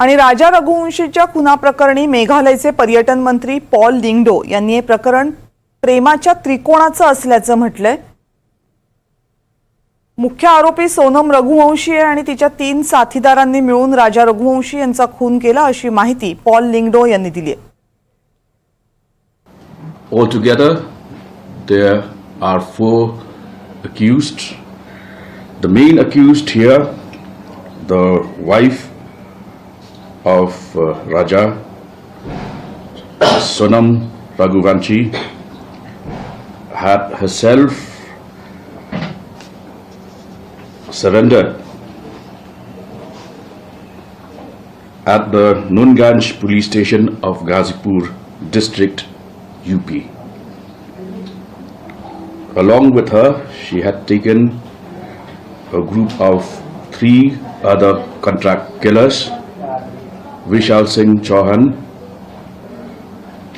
आणि राजा रघुवंशीच्या खुनाप्रकरणी मेघालयचे पर्यटन मंत्री पॉल लिंगडो यांनी हे प्रकरण प्रेमाच्या त्रिकोणाचं असल्याचं म्हटलंय मुख्य आरोपी सोनम रघुवंशी आहे आणि तिच्या तीन साथीदारांनी मिळून राजा रघुवंशी यांचा खून केला अशी माहिती पॉल लिंगडो यांनी दिली आहे Altogether, there are four accused. The main accused here, the wife of uh, Raja, Sonam Raghuvanshi, had herself surrendered at the Nunganj police station of Ghazipur district, UP. Along with her, she had taken a group of three other contract killers Vishal Singh Chauhan,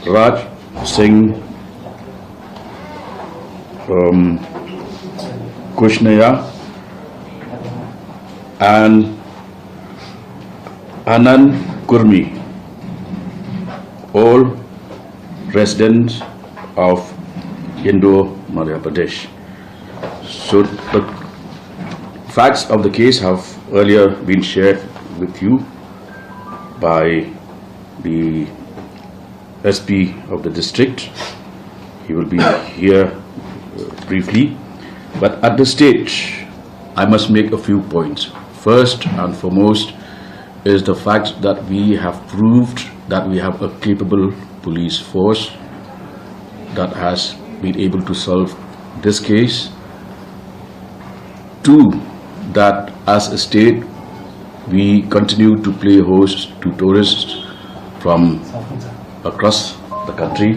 Raj Singh um, Kushnaya, and Anand Kurmi, all residents of Indo Madhya Pradesh. So the facts of the case have earlier been shared with you by the SP of the district. He will be here uh, briefly, but at this stage, I must make a few points. First and foremost is the fact that we have proved that we have a capable police force that has been able to solve this case. Two, that as a state, we continue to play host to tourists from across the country.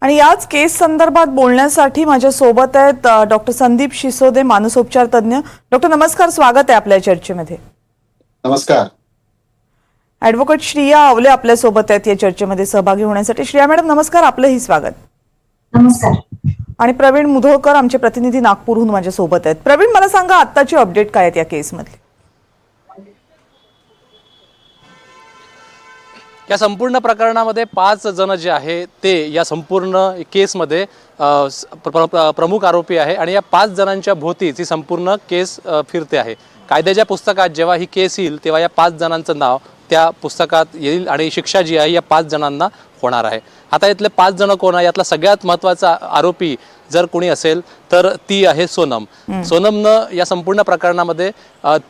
आणि याच केस संदर्भात बोलण्यासाठी माझ्या सोबत आहेत doctor Sandeep Shisode मानसोपचार तज्ज्ञ. Doctor नमस्कार स्वागत आहे आपल्या चर्चेमध्ये. नमस्कार. ऍडव्होकेट श्रिया आवले आपल्यासोबत आहेत या चर्चेमध्ये सहभागी होण्यासाठी. श्रिया मॅडम नमस्कार आपलंही स्वागत. नमस्कार. आणि प्रवीण मुधोळकर आमचे प्रतिनिधी नागपूरहून माझ्या सोबत आहेत. प्रवीण मला सांगा आत्ताची अपडेट काय आहेत या केसमधली? या संपूर्ण प्रकरणामध्ये पाच जण जे आहे ते या संपूर्ण केसमध्ये प्रमुख आरोपी आहे आणि या पाच जणांच्या भोवतीच ही संपूर्ण केस फिरते आहे. कायद्याच्या पुस्तकात जेव्हा ही केस येईल तेव्हा या पाच जणांचं नाव त्या पुस्तकात येईल आणि शिक्षा जी आहे या पाच जणांना होणार आहे. आता यातले पाच जण कोण आहे? यातला सगळ्यात महत्त्वाचा आरोपी जर कोणी असेल तर ती आहे सोनम. सोनमनं या संपूर्ण प्रकरणामध्ये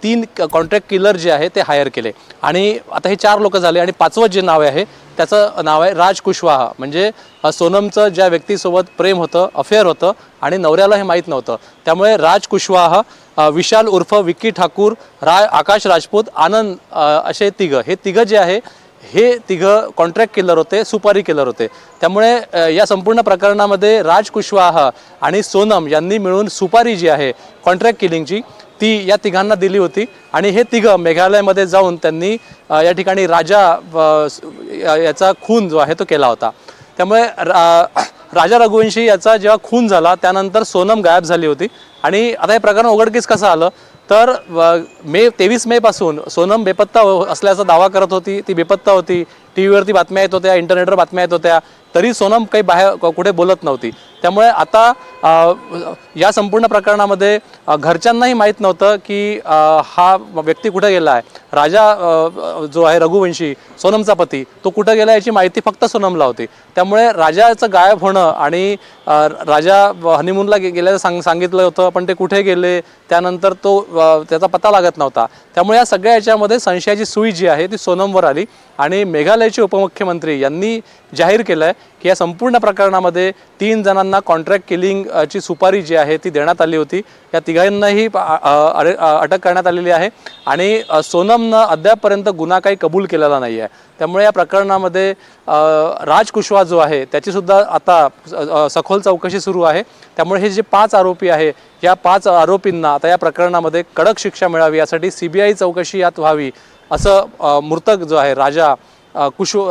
तीन कॉन्ट्रॅक्ट किलर जे आहे ते हायर केले. आणि आता हे चार लोक झाले आणि पाचवं जे नाव आहे त्याचं नाव आहे राज कुशवाहा. म्हणजे सोनमचं ज्या व्यक्तीसोबत प्रेम होतं अफेअर होतं आणि नवऱ्याला हे माहीत नव्हतं. त्यामुळे राज कुशवाहा विशाल उर्फ विक्की ठाकूर राय आकाश राजपूत आनंद असे तिघं. हे तिघं जे आहे हे तिघं कॉन्ट्रॅक्ट किलर होते सुपारी किलर होते. त्यामुळे या संपूर्ण प्रकरणामध्ये राज कुशवाहा आणि सोनम यांनी मिळून सुपारी जी आहे कॉन्ट्रॅक्ट किलिंगची ती या तिघांना दिली होती. आणि हे तिघं मेघालयमध्ये जाऊन त्यांनी या ठिकाणी राजा याचा खून जो आहे तो केला होता. त्यामुळे रा- राजा रघुवंशी याचा जेव्हा खून झाला त्यानंतर सोनम गायब झाली होती. आणि आता हे प्रकरण उघडकीस कसं आलं? तर मे तेवीस मेपासून सोनम बेपत्ता हो- असल्याचा दावा करत होती ती बेपत्ता होती. टी व्हीवरती बातम्या येत होत्या इंटरनेटवर बातम्या येत होत्या. तरी सोनम काही बाहेर कुठे बोलत नव्हती. त्यामुळे आता या संपूर्ण प्रकरणामध्ये घरच्यांनाही माहीत नव्हतं की हा व्यक्ती कुठे गेला आहे. राजा जो आहे रघुवंशी सोनमचा पती तो कुठं गेला याची माहिती फक्त सोनमला होती. त्यामुळे राजाचं गायब होणं आणि राजा हनीमूनला गे गेल्याचं सांग सांगितलं होतं पण ते कुठे गेले त्यानंतर तो त्याचा पत्ता लागत नव्हता. त्यामुळे या सगळ्या याच्यामध्ये संशयाची सुई जी आहे ती सोनमवर आली आणि मेघालयचे उपमुख्यमंत्री यांनी जाहीर केलं आहे की या संपूर्ण प्रकरणामध्ये तीन जणांना कॉन्ट्रॅक्ट किलिंगची सुपारी जी आहे ती देण्यात आली होती. या तिघांनाही अटक करण्यात आलेली आहे. आणि सोनम सोनमनं अद्यापपर्यंत गुन्हा काही कबूल केलेला नाही आहे त्यामुळे या प्रकरणामध्ये राज कुशवा जो आहे त्याचीसुद्धा आता सखोल चौकशी सुरू आहे. त्यामुळे हे जे पाच आरोपी आहे या पाच आरोपींना आता या प्रकरणामध्ये कडक शिक्षा मिळावी यासाठी सी बी आय चौकशी यात व्हावी असं मृतक जो आहे राजा कुशो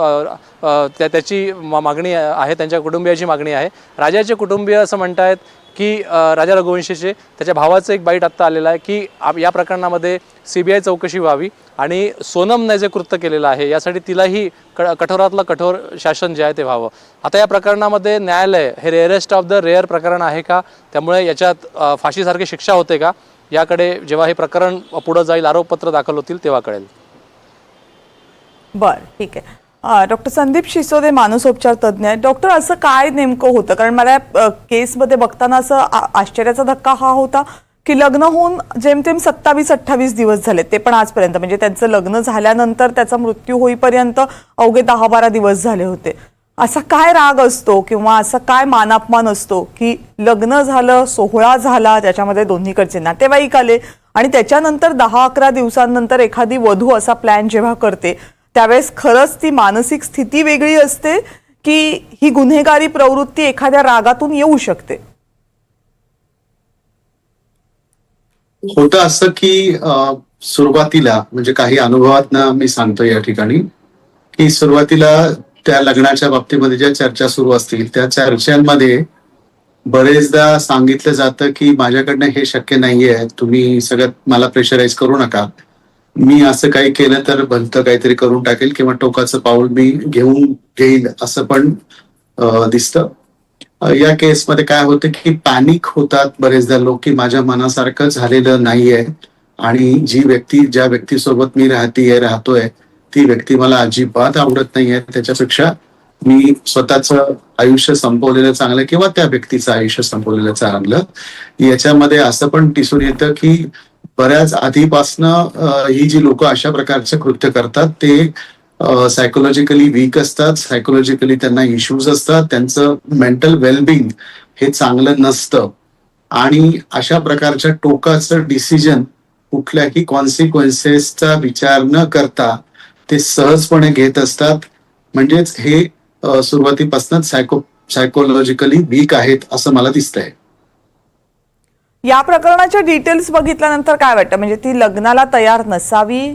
त्या त्याची मागणी आहे त्यांच्या कुटुंबियाची मागणी आहे. राजाचे कुटुंबीय असं म्हणतायत की राजा रघुवंशीचे त्याच्या भावाचं एक बाईट आत्ता आलेलं आहे की आप या प्रकरणामध्ये सी बी आय चौकशी व्हावी आणि सोनमने जे कृत्य केलेलं आहे यासाठी तिलाही क कठोरातलं कठोर शासन जे आहे ते व्हावं. आता या प्रकरणामध्ये न्यायालय हे रेअरेस्ट ऑफ द रेअर प्रकरण आहे का? त्यामुळे याच्यात फाशीसारखी शिक्षा होते का? याकडे जेव्हा हे प्रकरण पुढं जाईल आरोपपत्र दाखल होतील तेव्हा कळेल. बरं ठीक आहे. डॉक्टर संदीप शिसोदे मानसोपचार तज्ज्ञ आहे डॉक्टर असं काय नेमकं होतं? कारण मला केसमध्ये बघताना असं आश्चर्याचा धक्का हा होता की लग्न होऊन जेमतेम सत्तावीस अठ्ठावीस दिवस झाले. ते पण आजपर्यंत. म्हणजे त्यांचं लग्न झाल्यानंतर त्याचा मृत्यू होईपर्यंत अवघे दहा बारा दिवस झाले होते. असा काय राग असतो किंवा असा काय मानापमान असतो की लग्न झालं सोहळा झाला त्याच्यामध्ये दोन्हीकडचे नातेवाईक आले आणि त्याच्यानंतर दहा अकरा दिवसांनंतर एखादी वधू असा प्लॅन जेव्हा करते त्यावेळेस खरंच ती मानसिक स्थिती वेगळी असते की ही गुन्हेगारी प्रवृत्ती एखाद्या रागातून येऊ शकते. होतं असं की सुरुवातीला म्हणजे काही अनुभवातनं मी सांगतो या ठिकाणी की सुरुवातीला त्या लग्नाच्या बाबतीमध्ये ज्या चर्चा सुरू असतील त्या चर्चांमध्ये बरेचदा सांगितलं जातं की माझ्याकडनं हे शक्य नाहीये तुम्ही सगळ्यात मला प्रेशराईज करू नका. मी असं काही केलं तर भलतं काहीतरी करून टाकेल किंवा टोकाचं पाऊल मी घेऊन घेईल असं पण दिसत. दिसतं या केसमध्ये काय होतं की पॅनिक होतात बरेचदा लोक की माझ्या मनासारखं झालेलं नाहीये. आणि जी व्यक्ती ज्या व्यक्तीसोबत मी राहतीये राहतोय ती व्यक्ती मला अजिबात आवडत नाहीये. त्याच्यापेक्षा मी स्वतःच आयुष्य संपवलेलं चांगलं किंवा त्या व्यक्तीचं आयुष्य संपवलेलं चांगलं याच्यामध्ये असं पण दिसून येतं की बऱ्याच आधीपासनं ही जी लोक अशा प्रकारचं कृत्य करतात ते सायकोलॉजिकली वीक असतात सायकोलॉजिकली त्यांना इश्यूज असतात त्यांचं मेंटल वेलबिंग हे चांगलं नसतं. आणि अशा प्रकारच्या टोकाचं डिसिजन कुठल्याही कॉन्सिक्वेन्सेसचा विचार न करता ते सहजपणे घेत असतात. म्हणजेच हे सुरुवातीपासूनच सायको सायकोलॉजिकली वीक आहेत असं मला दिसतंय. या प्रकरणाच्या डिटेल्स बघितल्यानंतर काय वाटतं? म्हणजे ती लग्नाला तयार नसावी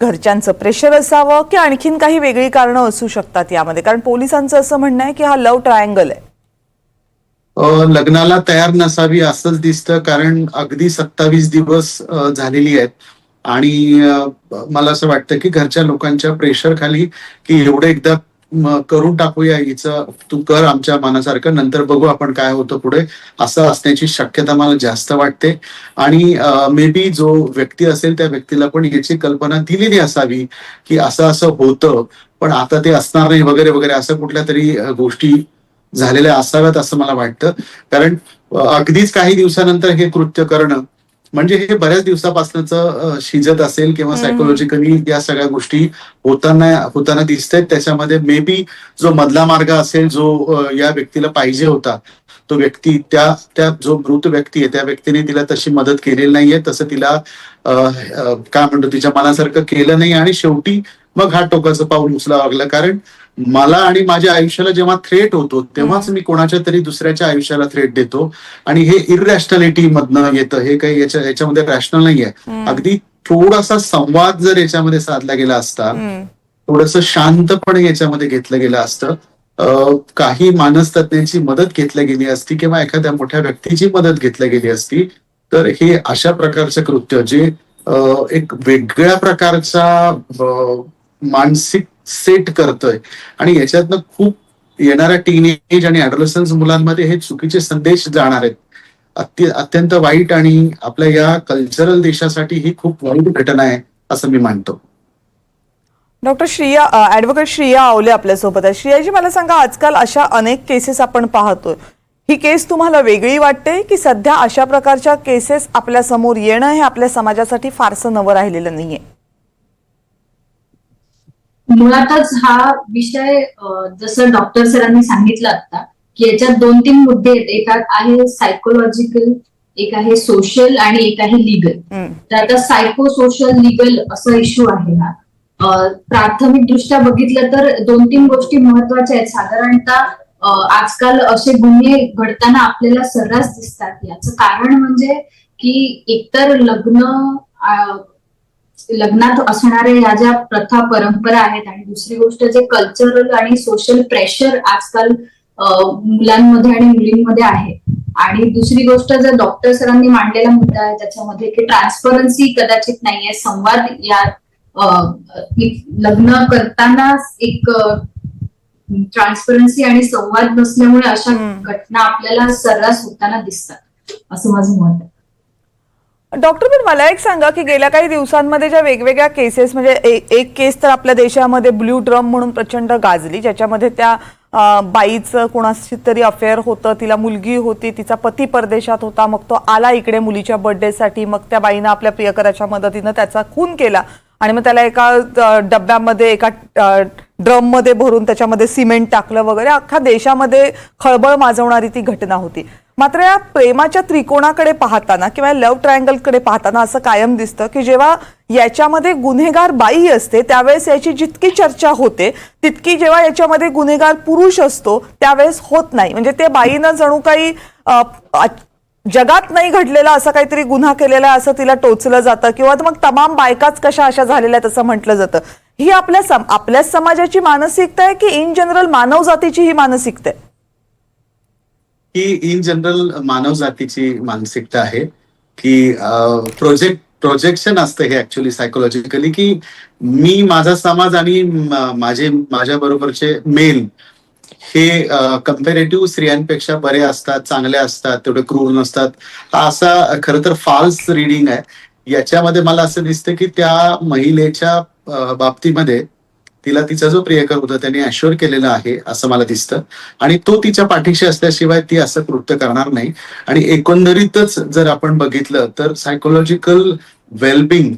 घरच्यांचं प्रेशर असावं की आणखीन काही वेगळी कारणं असू शकतात यामध्ये? कारण पोलिसांचं असं म्हणणं आहे की हा लव्ह ट्रायंगल आहे. लग्नाला तयार नसावी असंच दिसतं कारण अगदी सत्तावीस दिवस झालेली आहेत. आणि मला असं वाटतं की घरच्या लोकांच्या प्रेशर खाली की एवढं एकदा करून टाकूया हिचं. तू कर आमच्या मनासारखं नंतर बघू आपण काय होतं पुढे. असं असण्याची शक्यता मला जास्त वाटते. आणि मे बी जो व्यक्ती असेल त्या व्यक्तीला पण याची कल्पना दिलेली असावी की असं असं होतं. पण आता ते असणार नाही वगैरे वगैरे असं कुठल्या तरी गोष्टी झालेल्या असाव्यात असं मला वाटतं. कारण अगदीच काही दिवसानंतर हे कृत्य करणं म्हणजे हे बऱ्याच दिवसापासूनच शिजत असेल किंवा सायकोलॉजिकली या सगळ्या गोष्टी होताना होताना दिसतायत. त्याच्यामध्ये मे बी जो मधला मार्ग असेल जो या व्यक्तीला पाहिजे होता तो व्यक्ती त्या त्या जो मृत व्यक्ती आहे त्या व्यक्तीने तिला तशी मदत केलेली नाहीये. तसं तिला काय म्हणतो तिच्या मनासारखं केलं नाही. आणि शेवटी मग हा टोकाचं पाऊल उचलावं लागलं. कारण मला आणि माझ्या आयुष्याला जेव्हा थ्रेट होतो तेव्हाच मी कोणाच्या तरी दुसऱ्याच्या आयुष्याला थ्रेट देतो. आणि हे इररॅशनॅलिटी मधनं येतं. हे काही याच्या याच्यामध्ये रॅशनल नाहीये. अगदी थोडासा संवाद जर याच्यामध्ये साधला गेला असता. थोडस शांतपणे याच्यामध्ये घेतलं गेलं असतं काही मानसतज्ञांची मदत घेतली गेली असती किंवा एखाद्या मोठ्या व्यक्तीची मदत घेतली गेली असती तर हे अशा प्रकारचं कृत्य जे एक वेगळ्या प्रकारचा मानसिक सेट करतोय. आणि याच्यातनं खूप येणाऱ्या टीनेज आणि ऍडोलसन्स मुलांमध्ये हे चुकीचे संदेश जाणार आहेत. अत्य अत्यंत वाईट आणि आपल्या या कल्चरल देशासाठी ही खूप वाईट घटना आहे असं मी मानतो. डॉक्टर श्रिया ऍडव्होकेट श्रिया आवले आपल्यासोबत आहे श्रियाजी मला सांगा आजकाल अशा अनेक केसेस आपण पाहतोय. ही केस तुम्हाला वेगळी वाटते की सध्या अशा प्रकारच्या केसेस आपल्यासमोर येणं हे आपल्या समाजासाठी फारसं नवं राहिलेलं नाहीये? मुळातच हा विषय जसं डॉक्टर सरांनी सांगितलं आता की याच्यात दोन तीन मुद्दे आहेत. एक आहे सायकोलॉजिकल एक आहे सोशल आणि एक आहे लिगल. तर आता सायको सोशल लिगल असा इश्यू आहे हा. प्राथमिक दृष्ट्या बघितलं तर दोन तीन गोष्टी महत्त्वाच्या आहेत. साधारणतः आजकाल असे गुन्हे घडताना आपल्याला सर्रास दिसतात. याचं कारण म्हणजे की एकतर लग्न लग्नात असणाऱ्या या ज्या प्रथा परंपरा आहेत आणि दुसरी गोष्ट जे कल्चरल आणि सोशल प्रेशर आजकाल मुलांमध्ये आणि मुलींमध्ये आहे. आणि दुसरी गोष्ट जर डॉक्टर सरांनी मांडलेला मुद्दा आहे त्याच्यामध्ये की ट्रान्सपरन्सी कदाचित नाहीये. संवाद या लग्न करताना एक ट्रान्सपरन्सी आणि संवाद नसल्यामुळे अशा. घटना आपल्याला सर्रास होताना दिसतात असं माझं मत आहे. डॉक्टर पण मला एक सांगा की गेल्या काही दिवसांमध्ये ज्या वेगवेगळ्या केसेस म्हणजे ए- एक केस तर आपल्या देशामध्ये ब्ल्यू ड्रम म्हणून प्रचंड गाजली ज्याच्यामध्ये त्या बाईचं कोणाशी तरी अफेअर होतं तिला मुलगी होती तिचा पती परदेशात होता मग तो आला इकडे मुलीच्या बर्थडेसाठी मग त्या बाईनं आपल्या प्रियकराच्या मदतीनं त्याचा खून केला. आणि मग त्याला एका डब्यामध्ये एका ड्रममध्ये भरून त्याच्यामध्ये सिमेंट टाकलं वगैरे अख्खा देशामध्ये खळबळ माजवणारी ती घटना होती. मात्र या प्रेमाच्या त्रिकोणाकडे पाहताना किंवा लव्ह ट्रायंगलकडे पाहताना असं कायम दिसतं की जेव्हा याच्यामध्ये गुन्हेगार बाई असते त्यावेळेस याची जितकी चर्चा होते तितकी जेव्हा याच्यामध्ये गुन्हेगार पुरुष असतो त्यावेळेस होत नाही. म्हणजे ते बाईनं जणू काही जगात नाही घडलेला असा काहीतरी गुन्हा केलेला आहे असं तिला टोचलं जातं किंवा मग तमाम बायकाच कशा अशा झालेल्या आहेत असं म्हटलं जातं. ही आपल्या सम आपल्याच समाजाची मानसिकता आहे की इन जनरल मानव जातीची ही मानसिकता आहे? ही इन जनरल मानव जातीची मानसिकता आहे की प्रोजेक्ट प्रोजेक्शन असतं हे ऍक्च्युली सायकोलॉजिकली की मी माझा समाज आणि माझे माझ्या बरोबरचे मेल हे कम्पेरेटिव्ह स्त्रियांपेक्षा बरे असतात चांगले असतात तेवढे क्रूर नसतात. हा असा खर तर फाल्स रिडिंग आहे. याच्यामध्ये मला असं दिसतं की त्या महिलेच्या बाबतीमध्ये तिला तिचा जो प्रियकर होता त्यांनी अश्युअर केलेला आहे असं मला दिसतं. आणि तो तिच्या पाठीशी असल्याशिवाय ती असं कृत्य करणार नाही. आणि एकंदरीतच जर आपण बघितलं तर सायकोलॉजिकल वेलबिंग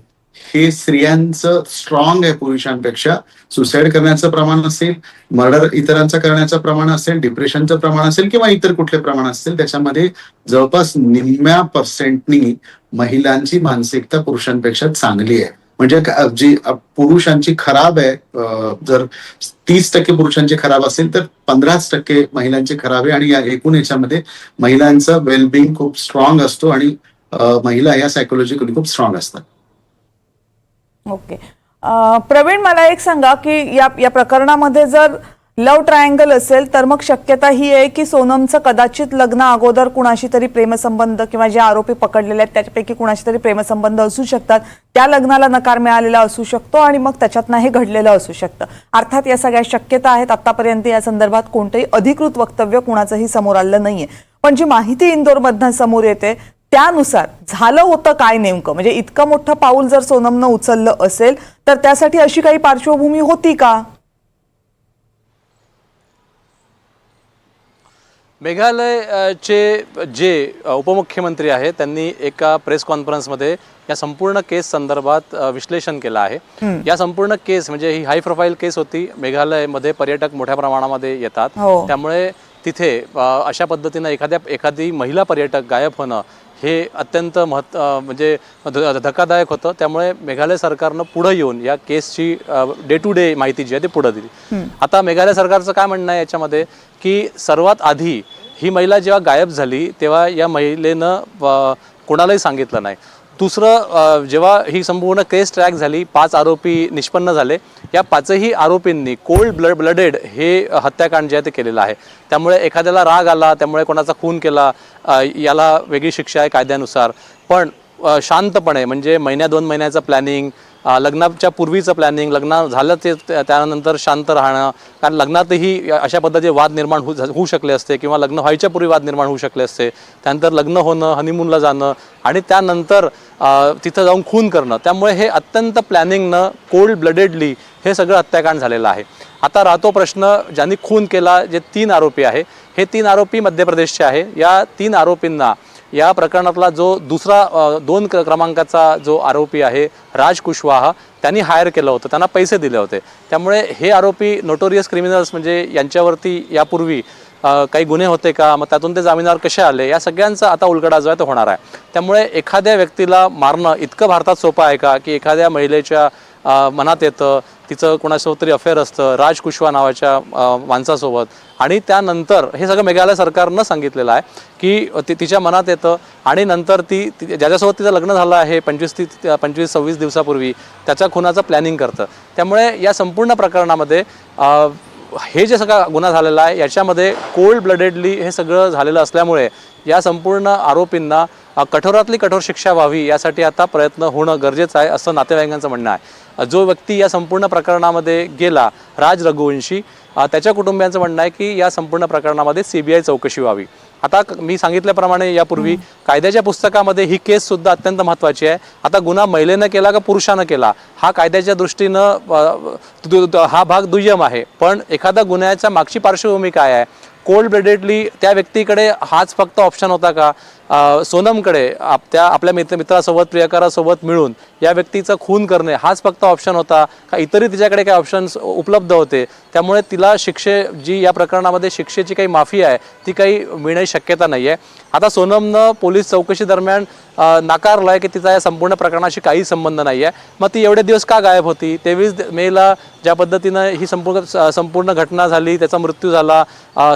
हे स्त्रियांचं स्ट्रॉंग आहे पुरुषांपेक्षा. सुसाईड करण्याचं प्रमाण असेल मर्डर इतरांचं करण्याचं प्रमाण असेल डिप्रेशनचं प्रमाण असेल किंवा इतर कुठले प्रमाण असेल त्याच्यामध्ये जवळपास निम्म्या पर्सेंटनी महिलांची मानसिकता पुरुषांपेक्षा चांगली आहे. म्हणजे जी पुरुषांची खराब आहे जर तीस टक्के पुरुषांची खराब असेल तर पंधराच टक्के महिलांची खराब आहे. आणि या एकूण याच्यामध्ये महिलांचा वेलबिंग खूप स्ट्रॉंग असतो आणि महिला या सायकोलॉजिकली खूप स्ट्रॉंग असतात. ओके. प्रवीण मला एक सांगा की या या प्रकरणामध्ये जर लव ट्रायंगल असेल तर मग शक्यता ही आहे की सोनमचं कदाचित लग्न अगोदर कुणाशी तरी प्रेमसंबंध किंवा जे आरोपी पकडलेले आहेत त्याच्यापैकी कुणाशी तरी प्रेमसंबंध असू शकतात. त्या लग्नाला नकार मिळालेला असू शकतो आणि मग त्याच्यातनं हे घडलेलं असू शकतं. अर्थात या सगळ्या शक्यता आहेत. आतापर्यंत या संदर्भात कोणतंही अधिकृत वक्तव्य कुणाचंही समोर आलं नाहीये. पण जी माहिती इंदोरमधनं समोर येते त्यानुसार झालं होतं काय नेमकं? म्हणजे इतकं मोठं पाऊल जर सोनमनं उचललं असेल तर त्यासाठी अशी काही पार्श्वभूमी होती का? मेघालयचे जे उपमुख्यमंत्री आहेत त्यांनी एका प्रेस कॉन्फरन्समध्ये या संपूर्ण केस संदर्भात विश्लेषण केलं आहे. या संपूर्ण केस म्हणजे ही हाय प्रोफाईल केस होती मेघालयमध्ये पर्यटक मोठ्या प्रमाणामध्ये येतात. हो. त्यामुळे तिथे अशा पद्धतीनं एखाद्या एखादी महिला पर्यटक गायब होणं हे अत्यंत महत् म्हणजे धक्कादायक होतं. त्यामुळे मेघालय सरकारनं पुढं येऊन या केसची डे टू डे माहिती जी आहे ती पुढं दिली. आता मेघालय सरकारचं काय म्हणणं आहे याच्यामध्ये? की सर्वात आधी ही महिला जेव्हा गायब झाली तेव्हा या महिलेनं कोणालाही सांगितलं नाही. दुसरं जेव्हा ही संपूर्ण केस ट्रॅक झाली पाच आरोपी निष्पन्न झाले या पाचही आरोपींनी कोल्ड ब्लड ब्लडेड हे हत्याकांड जे आहे ते केलेलं आहे. त्यामुळे एखाद्याला राग आला त्यामुळे कोणाचा खून केला याला वेगळी शिक्षा आहे कायद्यानुसार. पण शांतपणे म्हणजे महिन्या दोन महिन्याचं प्लॅनिंग लग्नाच्या पूर्वीचं प्लॅनिंग लग्न झालं ते त्यानंतर शांत राहणं कारण लग्नातही अशा पद्धतीचे वाद निर्माण होऊ होऊ शकले असते किंवा लग्न व्हायच्या पूर्वी वाद निर्माण होऊ शकले असते. त्यानंतर लग्न होणं हनीमूनला जाणं आणि त्यानंतर तिथं जाऊन खून करणं. त्यामुळे हे अत्यंत प्लॅनिंगनं कोल्ड ब्लडेडली हे सगळं हत्याकांड झालेलं आहे. आता राहतो प्रश्न ज्यांनी खून केला जे तीन आरोपी आहे हे तीन आरोपी मध्य प्रदेशचे आहे. या तीन आरोपींना या प्रकरणातला जो दुसरा दोन क्रमांकाचा जो आरोपी आहे राज कुशवाहा त्यांनी हायर केलं होतं. त्यांना पैसे दिले होते. त्यामुळे हे आरोपी नोटोरियस क्रिमिनल्स म्हणजे यांच्यावरती यापूर्वी काही गुन्हे होते का? मग त्यातून ते जामिनावर कसे आले? या सगळ्यांचा आता उलगडा जो आहे तो होणार आहे. त्यामुळे एखाद्या व्यक्तीला मारणं इतकं भारतात सोपं आहे का? की एखाद्या महिलेच्या मनात येतं तिचं कोणासोबत तरी अफेअर असतं राज कुशवा नावाच्या माणसासोबत. आणि त्यानंतर हे सगळं मेघालय सरकारनं सांगितलेलं आहे की ती तिच्या मनात येतं आणि नंतर ती ज्याच्यासोबत तिचं लग्न झालं आहे पंचवीस ती पंचवीस सव्वीस दिवसापूर्वी त्याच्या खुनाचं प्लॅनिंग करतं. त्यामुळे या संपूर्ण प्रकरणामध्ये हे जे सगळा गुन्हा झालेला आहे याच्यामध्ये कोल्ड ब्लडेडली हे सगळं झालेलं असल्यामुळे या संपूर्ण आरोपींना कठोरातली कठोर शिक्षा व्हावी यासाठी आता प्रयत्न होणं गरजेचं आहे असं नातेवाईकांचं म्हणणं आहे. जो व्यक्ती या संपूर्ण प्रकरणामध्ये गेला राज रघुवंशी त्याच्या कुटुंबियांचं म्हणणं आहे की या संपूर्ण प्रकरणामध्ये सी बी आय चौकशी व्हावी. आता मी सांगितल्याप्रमाणे यापूर्वी कायद्याच्या पुस्तकामध्ये ही केस सुद्धा अत्यंत महत्त्वाची आहे. आता गुन्हा महिलेनं केला का पुरुषानं केला? हा कायद्याच्या दृष्टीनं हा भाग दुय्यम आहे. पण एखादा गुन्ह्याच्या मागची पार्श्वभूमी काय आहे? कोल्ड ब्लडेडली त्या व्यक्तीकडे हाच फक्त ऑप्शन होता का? सोनमकडे आप त्या आपल्या मित्र मित्रासोबत प्रियकारासोबत मिळून या व्यक्तीचा खून करणे हाच फक्त ऑप्शन होता का? इतरही तिच्याकडे काही ऑप्शन्स उपलब्ध होते. त्यामुळे तिला शिक्षे जी या प्रकरणामध्ये शिक्षेची काही माफी आहे ती काही मिळण्याची शक्यता नाही आहे आता सोनमनं पोलीस चौकशी दरम्यान नाकारलं आहे की तिचा या संपूर्ण प्रकरणाशी काही संबंध नाही आहे मग ती एवढे दिवस का गायब होती? तेवीस मेला ज्या पद्धतीनं ही संपूर्ण संपूर्ण घटना झाली त्याचा मृत्यू झाला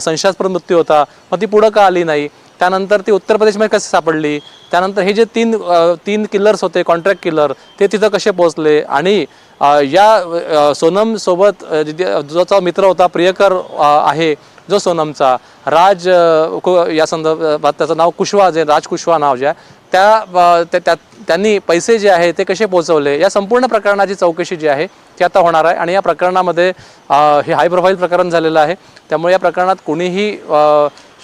संशयास्पद मृत्यू होता मग ती पुढं का आली नाही? त्यानंतर ती उत्तर प्रदेशमध्ये कशी सापडली? त्यानंतर हे जे तीन तीन किलर्स होते कॉन्ट्रॅक्ट किलर ते तिथं कसे पोहोचले? आणि या सोनमसोबत जो जिथे- मित्र होता प्रियकर आहे जो सोनमचा. राज कु- या संदर्भात त्याचं नाव कुशवा जे राज कुशवा नाव जे आहे त्या त्या- त्यांनी पैसे जे आहे ते कसे पोहोचवले? या संपूर्ण प्रकरणाची चौकशी जी आहे ती आता होणार आहे आणि या प्रकरणामध्ये हे हाय प्रोफाईल प्रकरण झालेलं आहे. त्यामुळे या प्रकरणात कोणीही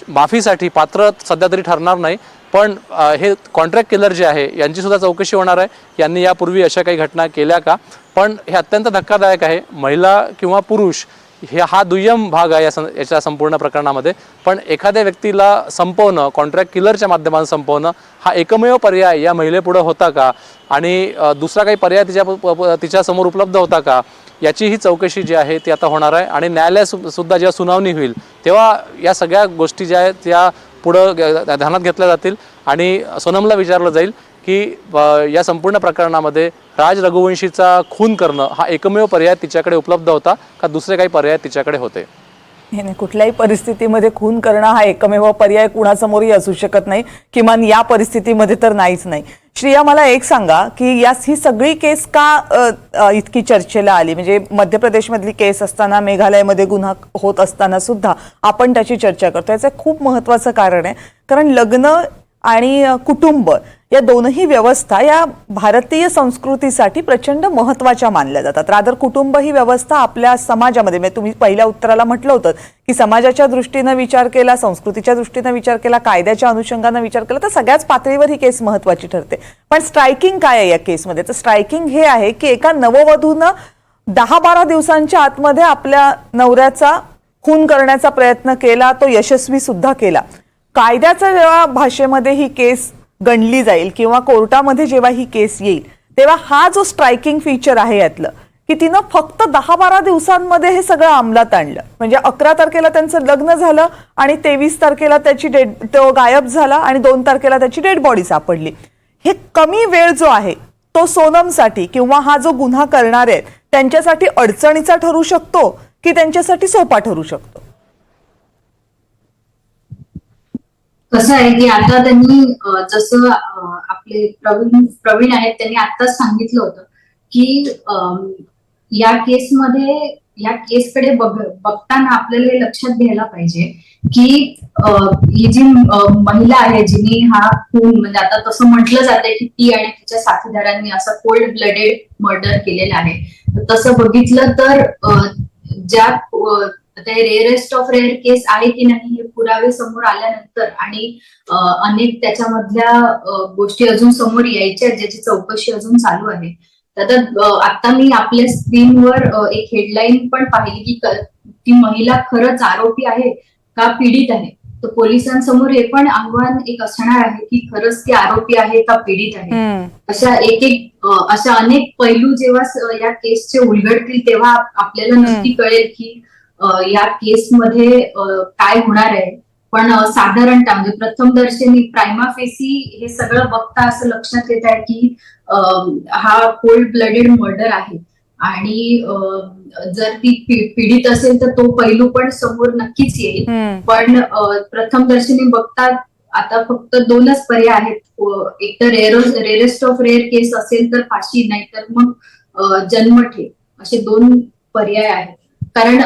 माफीसाठी पात्र सध्या तरी ठरणार नाही. पण हे कॉन्ट्रॅक्ट किलर जे आहे यांचीसुद्धा चौकशी होणार आहे. यांनी यापूर्वी अशा काही घटना केल्या का? पण हे अत्यंत धक्कादायक आहे. महिला किंवा पुरुष हे हा दुय्यम भाग आहे या सं याच्या संपूर्ण प्रकरणामध्ये. पण एखाद्या व्यक्तीला संपवणं कॉन्ट्रॅक्ट किलरच्या माध्यमातून संपवणं हा एकमेव पर्याय या महिलेपुढं होता का? आणि दुसरा काही पर्याय तिच्या प- तिच्यासमोर उपलब्ध होता का? याची ही चौकशी जी आहे ती आता होणार आहे. आणि न्यायालयात सुद्धा जेव्हा सुनावणी होईल तेव्हा या सगळ्या गोष्टी ज्या आहेत त्या पुढं ध्यानात घेतल्या जातील. आणि सोनमला विचारलं जाईल की या संपूर्ण प्रकरणामध्ये राज रघुवंशीचा खून करणं हा एकमेव पर्याय तिच्याकडे उपलब्ध होता का दुसरे काही पर्याय तिच्याकडे होते? हे नाही कुठल्याही परिस्थितीमध्ये खून करणं हा एकमेव पर्याय कुणासमोरही असू शकत नाही किमान या परिस्थितीमध्ये तर नाहीच नाही. श्रिया मला एक सांगा की या ही सगळी केस का इतकी चर्चेला आली? म्हणजे मध्य प्रदेशमधली केस असताना मेघालयमध्ये गुन्हा होत असताना सुद्धा आपण त्याची चर्चा करतो. याचं खूप महत्वाचं कारण आहे. कारण लग्न आणि कुटुंब या दोनही व्यवस्था या भारतीय संस्कृतीसाठी प्रचंड महत्त्वाच्या मानल्या जातात. रादर कुटुंब ही व्यवस्था आपल्या समाजामध्ये म्हणजे तुम्ही पहिल्या उत्तराला म्हटलं होतं की समाजाच्या दृष्टीनं विचार केला संस्कृतीच्या दृष्टीनं विचार केला कायद्याच्या अनुषंगानं विचार केला तर सगळ्याच पातळीवर ही केस महत्वाची ठरते. पण स्ट्रायकिंग काय आहे या केसमध्ये? तर स्ट्रायकिंग हे आहे की एका नववधूनं दहा बारा दिवसांच्या आतमध्ये आपल्या नवऱ्याचा खून करण्याचा प्रयत्न केला तो यशस्वी सुद्धा केला. कायद्याच्या जेव्हा भाषेमध्ये ही केस गणली जाईल किंवा कोर्टामध्ये जेव्हा ही केस येईल तेव्हा हा जो स्ट्रायकिंग फीचर आहे यातलं की तिनं फक्त दहा बारा दिवसांमध्ये हे सगळं अंमलात आणलं. म्हणजे अकरा तारखेला त्यांचं लग्न झालं आणि तेवीस तारखेला त्याची डेड तो गायब झाला आणि दोन तारखेला त्याची डेड बॉडी सापडली. हे कमी वेळ जो आहे तो सोनमसाठी किंवा हा जो गुन्हा करणारे आहेत त्यांच्यासाठी अडचणीचा ठरू शकतो की त्यांच्यासाठी सोपा ठरू शकतो? कसं आहे की आता त्यांनी जसं आपले प्रवीण प्रवीण आहेत त्यांनी आताच सांगितलं होतं की या केसमध्ये या केसकडे बघ बघताना आपल्याला लक्षात घ्यायला पाहिजे की ही जी महिला आहे जिने हा खून म्हणजे आता तसं म्हटलं जातंय की ती आणि तिच्या साथीदारांनी असं कोल्ड ब्लडेड मर्डर केलेलं आहे. तसं बघितलं तर ज्या ते रेअरेस्ट ऑफ रेअर केस आहे की नाही हे पुरावे समोर आल्यानंतर आणि अनेक त्याच्यामधल्या गोष्टी अजून समोर यायच्या ज्याची चौकशी अजून चालू आहे. तर आता, मी आपल्या स्क्रीनवर एक हेडलाईन पण पाहिली की ती महिला खरंच आरोपी आहे का पीडित आहे? तर पोलिसांसमोर हे पण आव्हान एक असणार आहे की खरंच ती आरोपी आहे का पीडित आहे. अशा एक एक अशा अनेक पैलू जेव्हा या केसचे उलगडतील तेव्हा आप- आपल्याला नक्की कळेल की या केसमध्ये काय होणार आहे? पण साधारणतः म्हणजे प्रथम दर्शनी प्रायमा फेसी हे सगळं बघता असं लक्षात येत आहे की हा कोल्ड ब्लडेड मर्डर आहे. आणि जर ती पीडित असेल तर तो पैलू पण समोर नक्कीच येईल. पण प्रथम दर्शनी बघता आता फक्त दोनच पर्याय आहेत. एक तर रेरेस्ट ऑफ रेअर केस असेल तर फाशी नाहीतर मग अ, जन्मठेप असे दोन पर्याय आहेत. कारण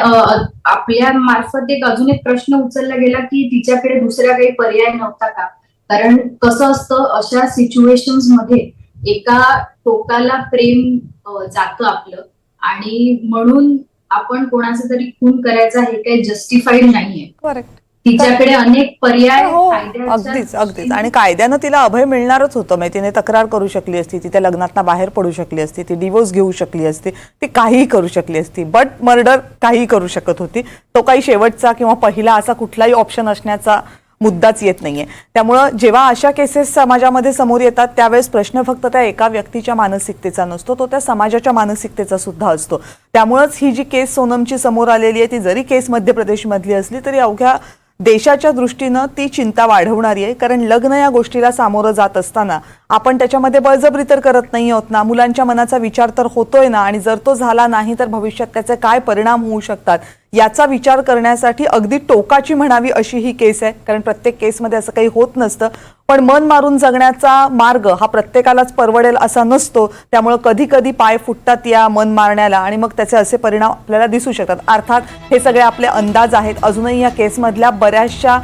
आपल्या मार्फत एक अजून एक प्रश्न उचलला गेला की तिच्याकडे दुसरा काही पर्याय नव्हता का? कारण कसं असतं अशा सिच्युएशनमध्ये एका टोकाला प्रेम जातं आपलं. आणि म्हणून आपण कोणाचा तरी खून करायचा हे काही जस्टिफाईड नाहीये. करेक्ट तिच्याकडे अनेक पर्याय हो कायद्याच्या अगदीच अगदीच. दृष्टीने आणि कायद्यानं तिला अभय मिळणारच होतं. म्हणजे तिने तक्रार करू शकली असती ती त्या लग्नातनं बाहेर पडू शकली असती ती डिवोर्स घेऊ शकली असती ती काहीही करू शकली असती. बट मर्डर काहीही करू शकत होती. तो काही शेवटचा किंवा पहिला असा कुठलाही ऑप्शन असण्याचा मुद्दाच येत नाहीये. त्यामुळं जेव्हा अशा केसेस समाजामध्ये समोर येतात त्यावेळेस प्रश्न फक्त त्या एका व्यक्तीच्या मानसिकतेचा नसतो तो त्या समाजाच्या मानसिकतेचा सुद्धा असतो. त्यामुळंच ही जी केस सोनमची समोर आलेली आहे ती जरी केस मध्य प्रदेशमधली असली तरी अवघ्या देशाच्या दृष्टीनं ती चिंता वाढवणारी आहे. कारण लग्न या गोष्टीला सामोरं जात असताना आपण त्याच्यामध्ये बळजबरी तर करत नाही आहोत ना? मुलांच्या मनाचा विचार तर होतोय ना? आणि जर तो झाला नाही तर भविष्यात त्याचे काय परिणाम होऊ शकतात? याचा विचार करण्यासाठी अगदी टोकाची म्हणावी अशी ही केस आहे. कारण प्रत्येक केसमध्ये असं काही होत नसतं. पण मन मारून जगण्याचा मार्ग हा प्रत्येकालाच परवडेल असा नसतो. त्यामुळं कधी कधी पाय फुटतात या मन मारण्याला आणि मग त्याचे असे परिणाम आपल्याला दिसू शकतात. अर्थात हे सगळे आपले अंदाज आहेत. अजूनही या केसमधल्या बऱ्याचशा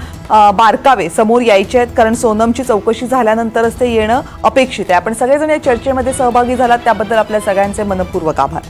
बारकावे समोर यायचे आहेत. कारण सोनमची चौकशी झाल्यानंतरच ते येणं अपेक्षित आहे. आपण सगळेजण या चर्चेमध्ये सहभागी झालात. त्याबद्दल आपल्या सगळ्यांचे मनपूर्वक आभार.